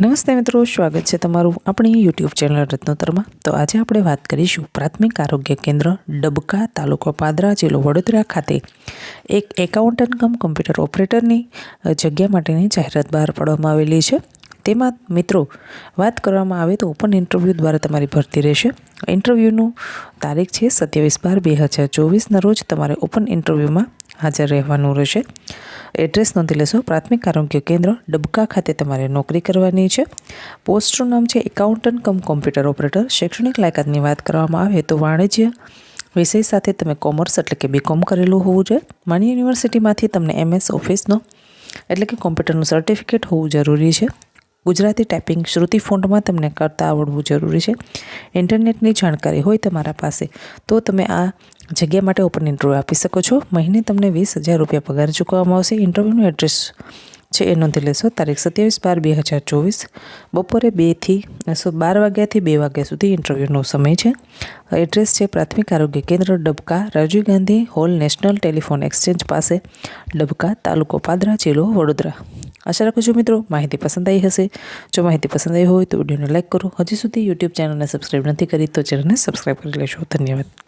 નમસ્તે મિત્રો, સ્વાગત છે તમારું આપણી યુટ્યુબ ચેનલ રત્નોતરમાં. તો આજે આપણે વાત કરીશું પ્રાથમિક આરોગ્ય કેન્દ્ર ડબકા તાલુકો પાદરા જિલ્લો વડોદરા ખાતે એક એકાઉન્ટન્ટ કમ કમ્પ્યુટર ઓપરેટરની જગ્યા માટેની જાહેરાત બહાર પાડવામાં આવેલી છે. તેમાં મિત્રો, વાત કરવામાં આવે તો ઓપન ઇન્ટરવ્યૂ દ્વારા તમારી ભરતી રહેશે. ઇન્ટરવ્યૂનું તારીખ છે સત્યાવીસ બાર બે હજાર ચોવીસના રોજ તમારે ઓપન ઇન્ટરવ્યૂમાં હાજર રહેવાનું રહેશે. એડ્રેસ નોંધી લેશો. પ્રાથમિક આરોગ્ય કેન્દ્ર, ડબકા ખાતે તમારે નોકરી કરવાની છે. પોસ્ટનું નામ છે એકાઉન્ટન્ટ કમ કોમ્પ્યુટર ઓપરેટર શૈક્ષણિક લાયકાતની વાત કરવામાં આવે તો વાણિજ્ય વિષય સાથે તમે કોમર્સ એટલે કે બીકોમ કરેલું હોવું જોઈએ. માની યુનિવર્સિટીમાંથી તમને એમએસ ઓફિસનો એટલે કે કોમ્પ્યુટરનું સર્ટિફિકેટ હોવું જરૂરી છે. ગુજરાતી ટાઈપિંગ શ્રુતિ ફોન્ટમાં તમને કરતા આવડવું જરૂરી છે. ઇન્ટરનેટની જાણકારી હોય તમારા પાસે, તો તમે આ જગ્યા માટે ઓપન ઇન્ટરવ્યૂ આપી શકો છો. મહિને તમને વીસ હજાર રૂપિયા પગાર ચૂકવવામાં આવશે. ઇન્ટરવ્યૂનું એડ્રેસ છે એ નોંધી લેશો. તારીખ સત્યાવીસ બાર બે હજાર ચોવીસ. બપોરે બેથી સો બાર વાગ્યાથી બે વાગ્યા સુધી ઇન્ટરવ્યૂનો સમય છે. એડ્રેસ છે પ્રાથમિક આરોગ્ય કેન્દ્ર, Dabka, Rajiv Gandhi hall national telephone exchange પાસે, ડબકા, તાલુકો પાદરા, જિલ્લો વડોદરા. આશા રાખું છું મિત્રો, માહિતી પસંદ આવી હશે. જો માહિતી પસંદ આવી હોય તો વિડીયોને લાઇક કરો. હજી સુધી યુટ્યુબ ચેનલને સબસ્ક્રાઈબ નથી કરી તો ચેનલને સબસ્ક્રાઈબ કરી લેશો ધન્યવાદ.